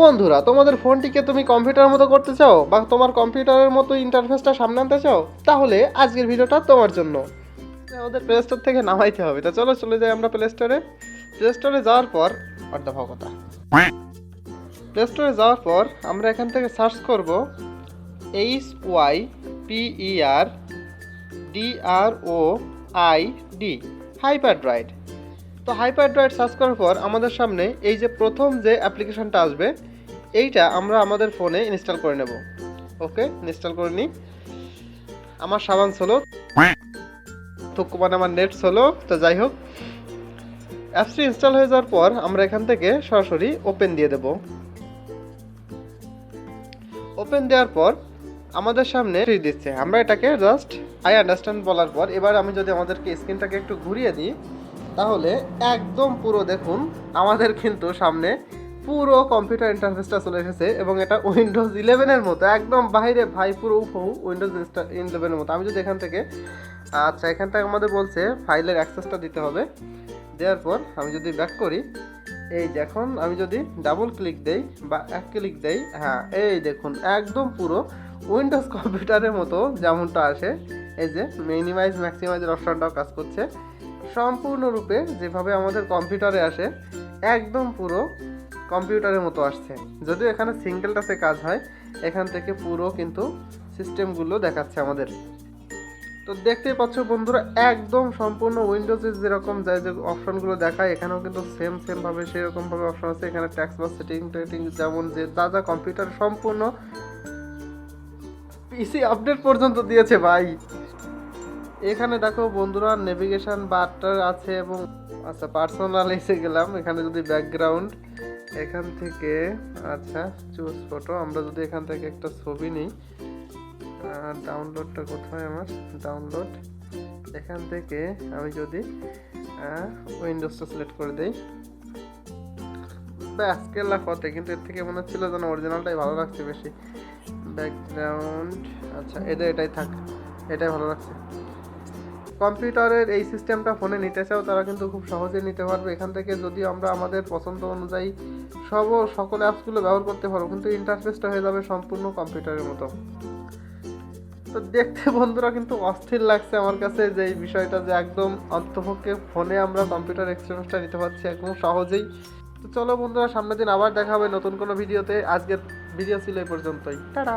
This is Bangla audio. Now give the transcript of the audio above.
বন্ধুরা, তোমাদের ফোনটিকে তুমি কম্পিউটারের মতো করতে চাও বা তোমার কম্পিউটারের মতো ইন্টারফেসটা সামনে আনতে চাও, তাহলে আজকের ভিডিওটা তোমার জন্য। আমাদের প্লে স্টোর থেকে নামাইতে হবে। তা চলো, চলে যাই আমরা প্লে স্টোরে প্লে স্টোরে যাওয়ার পর অর্ধা কথা। প্লে স্টোরে যাওয়ার পর, আমরা এখান থেকে সার্চ করব H Y P E R O I D hyper dried তো হাইপার ড্রাইড সার্চ করার পর আমাদের সামনে এই যে প্রথম যে অ্যাপ্লিকেশনটা আসবে, এইটা আমরা আমাদের ফোনে ইনস্টল করে নেব। ওকে ইনস্টল করে নিই। আমার সাবান হলো তো মানে আমার নেট হলো তো যাই হোক। অ্যাপসটি ইনস্টল হয়ে যাওয়ার পর আমরা এখান থেকে সরাসরি ওপেন দিয়ে দেব। ওপেন দেওয়ার পর আমাদের সামনে দিচ্ছে। আমরা এটাকে জাস্ট আই আন্ডারস্ট্যান্ড বলার পর, এবার আমি যদি আমাদেরকে স্ক্রিনটাকে একটু ঘুরিয়ে দিই তাহলে একদম পুরো দেখুন, আমাদের কিন্তু সামনে পুরো কম্পিউটার ইন্টারফেসটা চলে এসেছে এবং এটা উইন্ডোজ ইলেভেনের মতো, একদম বাইরে, ভাই, পুরো উফহু উইন্ডোজ ইলেভেনের মতো। আমি যদি এখান থেকে আচ্ছা এখান থেকে আমাদের বলছে ফাইলের অ্যাক্সেসটা দিতে হবে। দেওয়ার পর আমি যদি ব্যাক করি, এই দেখুন, আমি যদি ডাবল ক্লিক দেই বা এক ক্লিক দেই হ্যাঁ এই দেখুন, একদম পুরো উইন্ডোজ কম্পিউটারের মতো যেমনটা আসে, এই যে মিনিমাইজ ম্যাক্সিমাইজের অপশনটাও কাজ করছে। সম্পূর্ণরূপে যেভাবে আমাদের কম্পিউটারে আসে, একদম পুরো কম্পিউটারের মতো আসছে। যদিও এখানে সিঙ্গেল টাচে কাজ হয়, এখান থেকে পুরো কিন্তু সিস্টেমগুলো দেখাচ্ছে আমাদের। তো দেখতেই পাচ্ছ বন্ধুরা, একদম সম্পূর্ণ উইন্ডোজের যেরকম যায় যে অপশনগুলো দেখায়, এখানেও কিন্তু সেম সেমভাবে সেরকমভাবে সেরকম অপশন আছে। এখানে ট্যাক্স বা সেটিং টেটিং যেমন যে যা যা কম্পিউটার সম্পূর্ণ পিসি আপডেট পর্যন্ত দিয়েছে, ভাই। এখানে দেখো বন্ধুরা নেভিগেশন বারটার আছে এবং আচ্ছা পার্সোনাল এসে গেলাম। এখানে যদি ব্যাকগ্রাউন্ড এখান থেকে আচ্ছা চুজ ফটো আমরা যদি এখান থেকে একটা ছবি নিই ডাউনলোডটা কোথায় আমার? ডাউনলোড এখান থেকে আমি যদি উইন্ডোজটা সিলেক্ট করে দিই। ব্যাস কেলা ফতে কিন্তু এর থেকে মনে হচ্ছিল যেন অরিজিনালটাই ভালো লাগছে বেশি। ব্যাকগ্রাউন্ড আচ্ছা এটা এটাই থাক। এটাই ভালো লাগছে। কম্পিউটারের এই সিস্টেমটা ফোনে নিতে চাও তারা কিন্তু খুব সহজেই নিতে পারবে। এখান থেকে যদি আমরা আমাদের পছন্দ অনুযায়ী সব, সকল অ্যাপসগুলো ব্যবহার করতে পারব কিন্তু ইন্টারফেসটা হয়ে যাবে সম্পূর্ণ কম্পিউটারের মতো। তো দেখতে বন্ধুরা কিন্তু অস্থির লাগছে আমার কাছে যে এই বিষয়টা যে একদম অন্তপক্ষে ফোনে আমরা কম্পিউটার এক্সপিরিয়েন্সটা নিতে পারছি একদম সহজেই। তো চলো বন্ধুরা, সামনের দিন আবার দেখা হবে নতুন কোনো ভিডিওতে আজকের ভিডিও ছিল এই পর্যন্তই। টাটা।